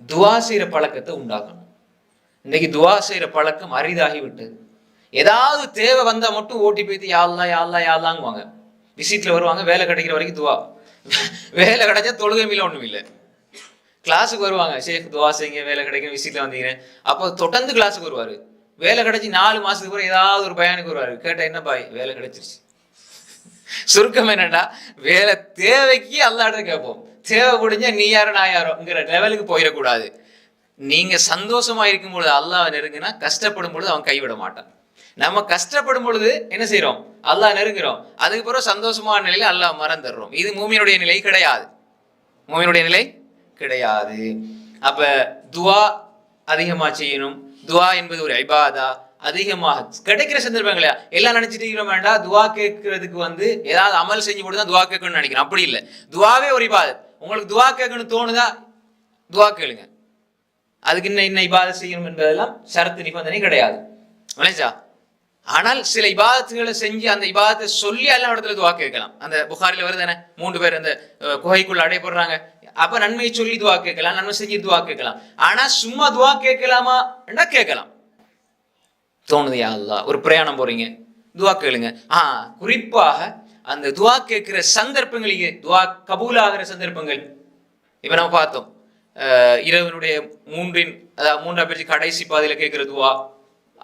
துவா செய்கிற பழக்கத்தை உண்டாக்கணும். இன்னைக்கு துவா செய்கிற பழக்கம் அரிதாகி விட்டது ஏதாவது தேவை வந்தா மட்டும் ஓட்டி போய்த்து யாழ்லா யாழ்லா யாழ்லாங்குவாங்க விசிட்ல வருவாங்க வேலை கிடைக்கிற வரைக்கும் துவா. வேலை கிடைச்சா தொழுகை மீல ஒண்ணும் இல்லை. கிளாஸுக்கு வருவாங்க ஷேக் துவா செய்யுங்க வேலை கிடைக்கும் விசிட்ல வந்தீங்க. அப்போ தொடர்ந்து கிளாஸுக்கு வருவாரு. வேலை கிடைச்சி நாலு மாசத்துக்கு பிறகு ஏதாவது ஒரு பயானுக்கு வருவாரு. கேட்டா என்ன பாய் வேலை கிடைச்சிருச்சு. சுருக்கம் என்னன்னா வேலை தேவைக்கு அல்லாட கேட்போம். தேவை முடிஞ்ச நீ யாரோ நான் யாரோங்கிற லெவலுக்கு போயிடக்கூடாது. நீங்க சந்தோஷமா இருக்கும் பொழுது அல்லாஹ் நெருங்கினா கஷ்டப்படும் பொழுது அவன் கைவிட மாட்டான். நம்ம கஷ்டப்படும் பொழுது என்ன செய்கிறோம் அல்லாஹ் நெருங்குறோம். அதுக்கு பிறகு சந்தோஷமான நிலையில அல்லாஹ் மறந்துடுறோம். இது மூமியினுடைய நிலை கிடையாது. மூமியினுடைய நிலை கிடையாது. அப்ப துவா அதிகமா செய்யணும். துவா என்பது ஒரு ஐபாதா அதிகமாக கிடைக்கிற சந்தர்ப்பங்களா எல்லாம் நினைச்சிட்டு வேண்டாம். துவா கேட்கறதுக்கு வந்து ஏதாவது அமல் செஞ்சு போட்டு தான் துவா கேட்கணும்னு நினைக்கிறேன். அப்படி இல்லை. துவாவே ஒரு இபாதத். உங்களுக்கு துவா கேட்கணும்னு தோணுதா? துவா கேளுங்க. அதுக்கு இன்ன இன்ன இபாதத் செய்யணும் என்பதெல்லாம் சரத்து நிபந்தனை கிடையாது. விளைஞ்சா ஆனால் சில இபாதத்துகளை செஞ்சு அந்த இபாதத்தை சொல்லி எல்லா இடத்துல துவா கேட்கலாம். அந்த புகாரில் வருதானே மூன்று பேர் அந்த அஹ், குகைக்குள்ள அடையப்படுறாங்க அப்ப நன்மையை சொல்லி துவா கேட்கலாம் நன்மை செஞ்சு துவா கேட்கலாம். ஆனா சும்மா துவா கேட்கலாமா என்றா கேட்கலாம். தோணுது யா ஒரு பிரயாணம் போறீங்க. துவா கேளுங்க. ஆ குறிப்பாக அந்த துவா கேட்கிற சந்தர்ப்பங்களுக்கு துவா கபூலாகிற சந்தர்ப்பங்கள். இப்போ நம்ம பார்த்தோம். இரவனுடைய மூன்றின் அதாவது மூன்றாம் பேச்சு கடைசி பாதையில் கேட்கிற துவா.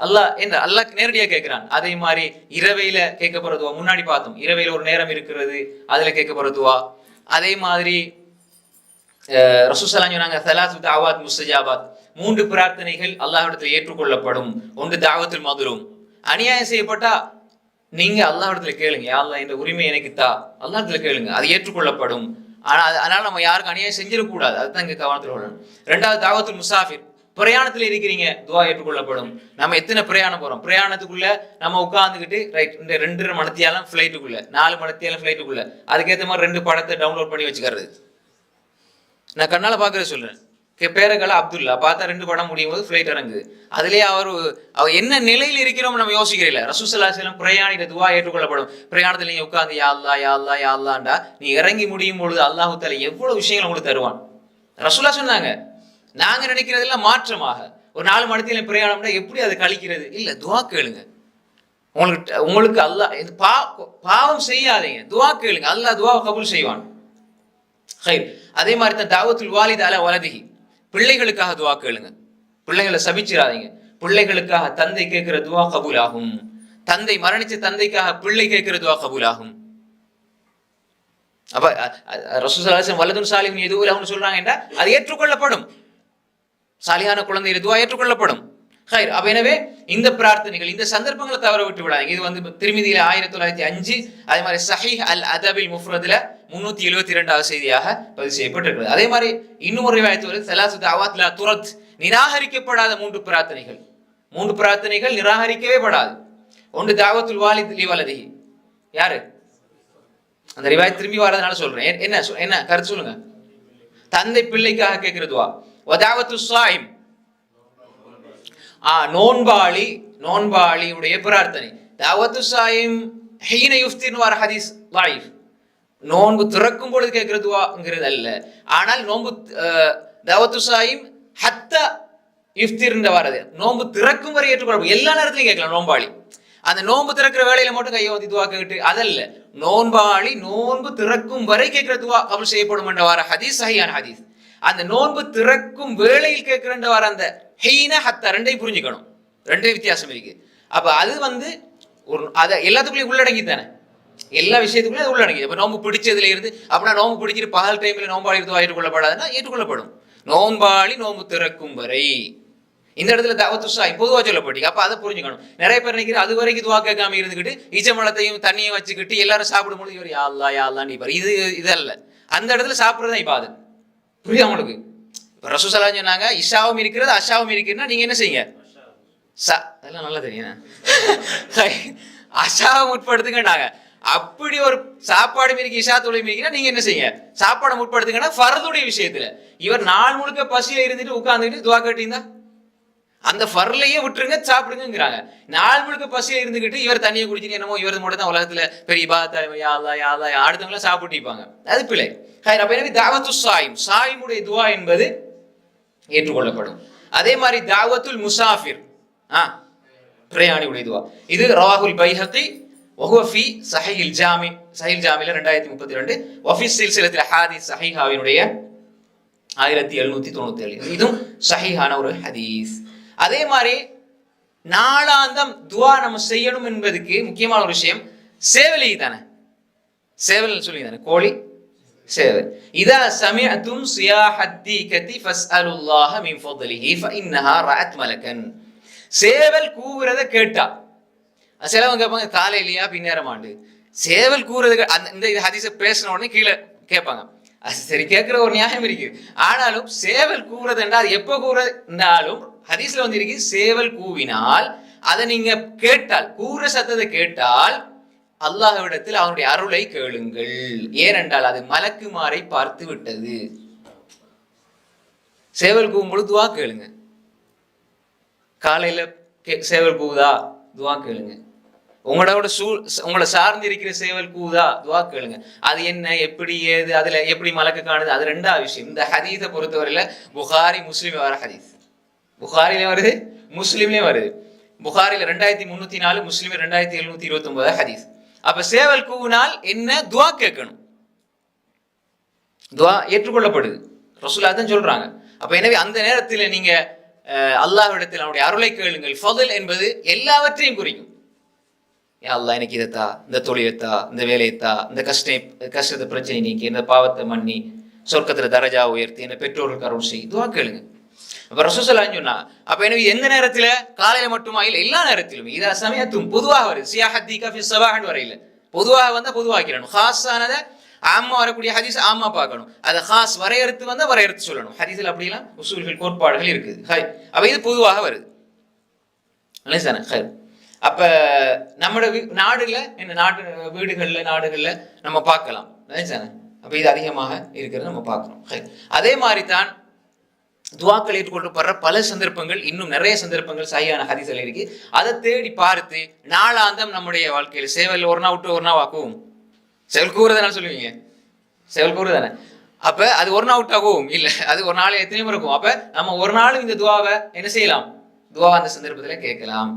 அல்லாஹ் என்ன? அல்லாஹ் நேரடியாக கேட்கிறான். அதே மாதிரி இரவையில கேட்க போற துவா முன்னாடி பார்த்தோம். இரவையில ஒரு நேரம் இருக்கிறது அதுல கேட்க போற துவா. அதே மாதிரி ரசூசலாம் சொன்னாங்க சலாசு தாவாத் முஸ்தஜாபாத். மூன்று பிரார்த்தனைகள் அல்லாஹிடத்தில் ஏற்றுக்கொள்ளப்படும். ஒன்று தாவத்தில் மதுரும். அநியாயம் செய்யப்பட்டா நீங்க அல்லாஹிடத்துல கேளுங்க யா அல்லாஹ் இந்த உரிமை எனக்கு தா. அல்லாஹ்விடத்துல கேளுங்க அது ஏற்றுக்கொள்ளப்படும். ஆனா அதனால நம்ம யாருக்கும் அநியாயம் செஞ்சிடக்கூடாது. அதுதான் இங்க கவனத்தில் கொள்ளணும் ரெண்டாவது தாவத்துல் முசாஃபிர். பிரயாணத்துல இருக்கிறீங்க துவா ஏற்றுக்கொள்ளப்படும். நம்ம எத்தனை பிரயாணம் போறோம்? பிரயாணத்துக்குள்ள நம்ம உட்காந்துக்கிட்டு ரைட் இந்த ரெண்டு மணத்தியாலும் ஃபிளைட்டுக்குள்ள நாலு மணத்தியாலும் ஃபிளைட்டுக்குள்ள அதுக்கேற்ற மாதிரி ரெண்டு படத்தை டவுன்லோட் பண்ணி வச்சுக்கிறது. நான் கண்ணால் பார்க்குறது சொல்றேன். கே- அப்துல்லா. பார்த்தா ரெண்டு படம் முடியும் போது ஃப்ளைட் இறங்குது. அதுலேயே அவர் அவர் என்ன நிலையில் இருக்கிறோம் நம்ம யோசிக்கிறீங்களா ரசூசல்லா செல்லம் பிரயாணிகள் துவா ஏற்றுக்கொள்ளப்படும். பிரயாணத்தில் நீங்கள் உட்காந்து யாழ்லா யாழ்லா யாழ்லாண்டா அல்லாண்டா நீ இறங்கி முடியும் பொழுது அல்லாஹு தால எவ்வளோ விஷயங்கள் உங்களுக்கு தருவான்? ரசூல்லா சொன்னாங்க. நாங்கள் நினைக்கிறதெல்லாம் மாற்றமாக. ஒரு நாலு மணத்தில பிரயாணம்னா எப்படி அதை கழிக்கிறது? இல்லை துவா கேளுங்க. உங்களுக்கு உங்களுக்கு அல்லாஹ் இது பா பாவம் செய்யாதீங்க. துவா கேளுங்க. அல்லாஹ் துவா கபூல் செய்வான். அதே மாதிரி தான் தாவத்துல் வாலித் அல வலதிஹி. பிள்ளைகளுக்காக துவா கேளுங்க. பிள்ளைகளை சபிச்சிடாதீங்க பிள்ளைகளுக்காக தந்தை கேட்கிற துவா கபூல் ஆகும் தந்தை மரணிச்ச தந்தைக்காக பிள்ளை கேட்கிற துவா கபூல் ஆகும் அப்ப ரசூசலாசன் வலதும் சாலிம் எதுவும் சொல்றாங்க அது ஏற்றுக்கொள்ளப்படும். சாலியான குழந்தை துவா ஏற்றுக்கொள்ளப்படும். ஹைர். அப்போ எனவே இந்த பிரார்த்தனைகள் இந்த சந்தர்ப்பங்களை தவற விட்டு விடாதீங்க. இது வந்து திருமதியில ஆயிரத்தி தொள்ளாயிரத்தி அஞ்சு அதே மாதிரி சஹி அல் அதபில் முஃப்ரதுல முன்னூத்தி எழுபத்தி ரெண்டாவது செய்தியாக பதிவு செய்யப்பட்டிருக்கிறது. அதே மாதிரி இன்னும் ஒரு ரிவாயத்து வருது. சலாசு அவாத்லா துரத். நிராகரிக்கப்படாத மூன்று பிரார்த்தனைகள். மூன்று பிரார்த்தனைகள் நிராகரிக்கவே படாது. ஒன்று தாவத்துல் வாலி லி வலதிஹி. யாரு? அந்த ரிவாய் திரும்பி வரதுனால சொல்றேன். என்ன என்ன கருத்து சொல்லுங்க. தந்தை பிள்ளைக்காக கேட்கிறதுவா ஒதாவத்து சாயிம் நோன்பாளி நோன்பாளியுடைய பிரார்த்தனை. தாவத்து சாயிம் ஹீன யுஃப்தின் வர ஹதீஸ் லாயிஃப் நோன்பு திறக்கும் பொழுது கேட்கறதுவாங்கிறது அல்ல. ஆனால் நோன்பு தாவத்து சாயிம் ஹத்த இஃப்திர்ன்ற வரது நோன்பு திறக்கும் வரை ஏற்றுக்கொள்ள எல்லா நேரத்திலையும் கேட்கலாம் நோன்பாளி. அந்த நோன்பு திறக்கிற வேலையில மட்டும் கையை வந்து துவா கேட்டு அதல்ல. நோன்பாளி நோன்பு திறக்கும் வரை கேட்கிற துவா கபல் செய்யப்படும் என்ற வார ஹதீஸ் சஹியான ஹதீஸ். அந்த நோன்பு திறக்கும் வேளையில் கேட்கிற வர அந்த ஹெய்னா ஹத்த ரெண்டையும் புரிஞ்சுக்கணும். ரெண்டே வித்தியாசம் இருக்கு. அப்போ அது வந்து ஒரு அதை எல்லாத்துக்குள்ளேயும் உள்ளடங்கி தானே எல்லா விஷயத்துக்குள்ளே அது உள்ளடங்கி இப்போ நோம்பு பிடிச்சதுல இருந்து அப்படின்னா நோம்பு பிடிச்சிட்டு பகல் டைம்ல நோம்பாளி இருந்து ஏற்றுக்கொள்ளப்படாதுன்னா ஏற்றுக்கொள்ளப்படும். நோம்பாளி நோம்பு திறக்கும் வரை. இந்த இடத்துல தவத்துசா பொதுவாக சொல்லப்பட்டீங்க அப்போ அதை புரிஞ்சுக்கணும். நிறைய பேர் நினைக்கிற அது வரைக்கும் துவா கேட்காம இருந்துக்கிட்டு ஈச்சம்பழத்தையும் தண்ணியும் வச்சுக்கிட்டு எல்லாரும் சாப்பிடும்போது இவர் யாழ்லா யாழ்லான்னு யா இது இதல்ல அந்த இடத்துல சாப்பிட்றது தான் இப்போ அது. புரியுதா உங்களுக்கு? இப்போ ரசூசலா சொன்னாங்க இஷாவும் இருக்கிறது அஷாவும் இருக்குன்னா நீங்க என்ன செய்யுங்க ச அதெல்லாம் நல்லா தெரியும் அஷாவை முற்படுத்துங்கன்னாங்க. அப்படி ஒரு சாப்பாடு மீறி இஷா தொழில் மீறினா நீங்க என்ன செய்யுங்க சாப்பாடை முற்படுத்துங்கன்னா ஃபர்துடைய விஷயத்துல. இவர் நாள் முழுக்க பசியில இருந்துட்டு உட்கார்ந்துட்டு துவா கேட்டீங்கன்னா அந்த ஃபர்லையே விட்டுருங்க சாப்பிடுங்கிறாங்க நாள் முழுக்க பசியில இருந்துகிட்டு இவர் தண்ணியை குடிச்சிட்டு என்னமோ இவர் மட்டும் தான் உலகத்துல பெரிய பாத்தா யாதா யாதா அடுத்தவங்களாம் சாப்பிட்டிப்பாங்க அது பிள்ளை அப்ப எனவே தாவத்து சாயும். சாயிமுடைய துவா என்பது ஏற்றுக்கொள்ளப்படும். அதே மாதிரி தாவத்துல் முசாஃபிர் ஆ பிரயாணி உடையதுவா. இது ரவாகுல் பைஹத்தி ஒஹஃபி சஹில் ஜாமி சஹில் ஜாமியில் ரெண்டாயிரத்தி முப்பத்தி ரெண்டு ஒஃபிஸ் சில்சிலத்தில் ஹாதி சஹிஹாவினுடைய ஆயிரத்தி எழுநூத்தி தொண்ணூத்தி ஏழு. இதுவும் சஹிஹான ஒரு ஹதீஸ். அதே மாதிரி நாளாந்தம் துவா நம்ம செய்யணும் என்பதுக்கு முக்கியமான ஒரு விஷயம் சேவலி தானே? சேவல் சொல்லி தானே? கோழி? சேவல் இதா சமிஅத்தும் சியாஹத்தி கதி ஃபஸ்அலுல்லாஹ மின் ஃபضலிஹி ஃபஇன்னஹா ரஅத் மலக்கன். சேவல் கூவுறத கேட்டா. சிலவங்க கேட்பாங்க காலையிலயா பின்னேரமாண்டு? சேவல் கூவுறது அந்த இந்த ஹதீச ஹதீஸை பேசின உடனே கீழே கேட்பாங்க. அது சரி கேட்குற ஒரு நியாயம் இருக்கு. ஆனாலும் சேவல் கூவுறது என்றால் எப்போ கூவுறதுனாலும் ஹதீஸ்ல வந்து இருக்கு சேவல் கூவினால் அதை நீங்க கேட்டால் கூற சத்தத்தை கேட்டால் அல்லாஹ்விடத்தில் அவனுடைய அருளை கேளுங்கள். ஏனென்றால் அது மலக்குமாரை பார்த்து விட்டது. சேவல் கூவும்பொழுது துவா கேளுங்க. காலையில கே- சேவல் கூவுதா? துவா கேளுங்க. உங்களோட சூ உங்களை சார்ந்து இருக்கிற சேவல் கூதா துவா கேளுங்க. அது என்ன எப்படி ஏது அதுல எப்படி மலக்கு காணுது? அது ரெண்டா விஷயம். இந்த ஹதீஸை பொறுத்தவரையில புகாரி முஸ்லீம் வர ஹதீஸ். புகாரிலையும் வருது முஸ்லீம்லயும் வருது. புகாரில ரெண்டாயிரத்தி முன்னூத்தி நாலு முஸ்லீம் ரெண்டாயிரத்தி எழுநூத்தி இருபத்தி ஒன்பது ஹதீஸ். அப்ப சேவல் கூவினால் என்ன? துவா கேட்கணும். துவா ஏற்றுக்கொள்ளப்படுது. ரசூலா தான் சொல்றாங்க. அப்ப எனவே அந்த நேரத்தில் நீங்க அல்லாஹ்விடத்தில் அவனுடைய அருளை கேளுங்கள். ஃபதல் என்பது எல்லாவற்றையும் குறிக்கும். ஏன் அல்லாஹ் எனக்கு இதைத்தா இந்த தொழிலைத்தா இந்த வேலையத்தா இந்த கஷ்ட கஷ்டத்தை பிரச்சனை நீக்கி இந்த பாவத்தை மன்னி சொர்க்கத்தில் தரஜா உயர்த்தி இந்த பெற்றோர்களுக்கு அருள் செய். துவா கேளுங்க. அப்ப ரசூசலான்னு சொன்னா அப்ப எனவே எந்த நேரத்துல? காலையில மட்டுமா? இல்ல எல்லா நேரத்திலும். இது சமயத்தும் பொதுவாக வருது. சியாஹத்தி கஃபி சபாஹன் வரையில. பொதுவாக வந்தா பொதுவாக்கிடணும். ஹாஸானதை ஆமா வரக்கூடிய ஹதீஸ் ஆமா பார்க்கணும். அதை ஹாஸ் வரையறுத்து வந்தா வரையறுத்து சொல்லணும். ஹதீஸில் அப்படிலாம் உசூல்கள் கோட்பாடுகள் இருக்குது. ஹை. அப்ப இது பொதுவாக வருது. Sir hi. அப்ப நம்மளோட நாடுல என்ன நாடு வீடுகள்ல நாடுகள்ல நம்ம பார்க்கலாம். சார் அப்ப இது அதிகமாக இருக்கிறது நம்ம பார்க்கணும். ஹை. அதே மாதிரி தான் துவாக்கள் ஏற்றுக்கொள்ளப்படுற பல சந்தர்ப்பங்கள் இன்னும் நிறைய சந்தர்ப்பங்கள் சரியான ஹரிசல் இருக்கு. அதை தேடி பார்த்து நாளாந்தம் நம்முடைய வாழ்க்கையில் சேவல் ஒரு நாள் விட்டு ஒரு நாள் வாக்குவோம் சேவல் தானே சொல்லுவீங்க? சேவல் கூறுதானே அப்ப அது ஒரு நாள் ஆகும் இல்ல அது ஒரு நாள் எத்தனையும் இருக்கும். அப்ப நம்ம ஒரு நாளும் இந்த துவாவை என்ன செய்யலாம்? துவா அந்த சந்தர்ப்பத்துல கேட்கலாம்.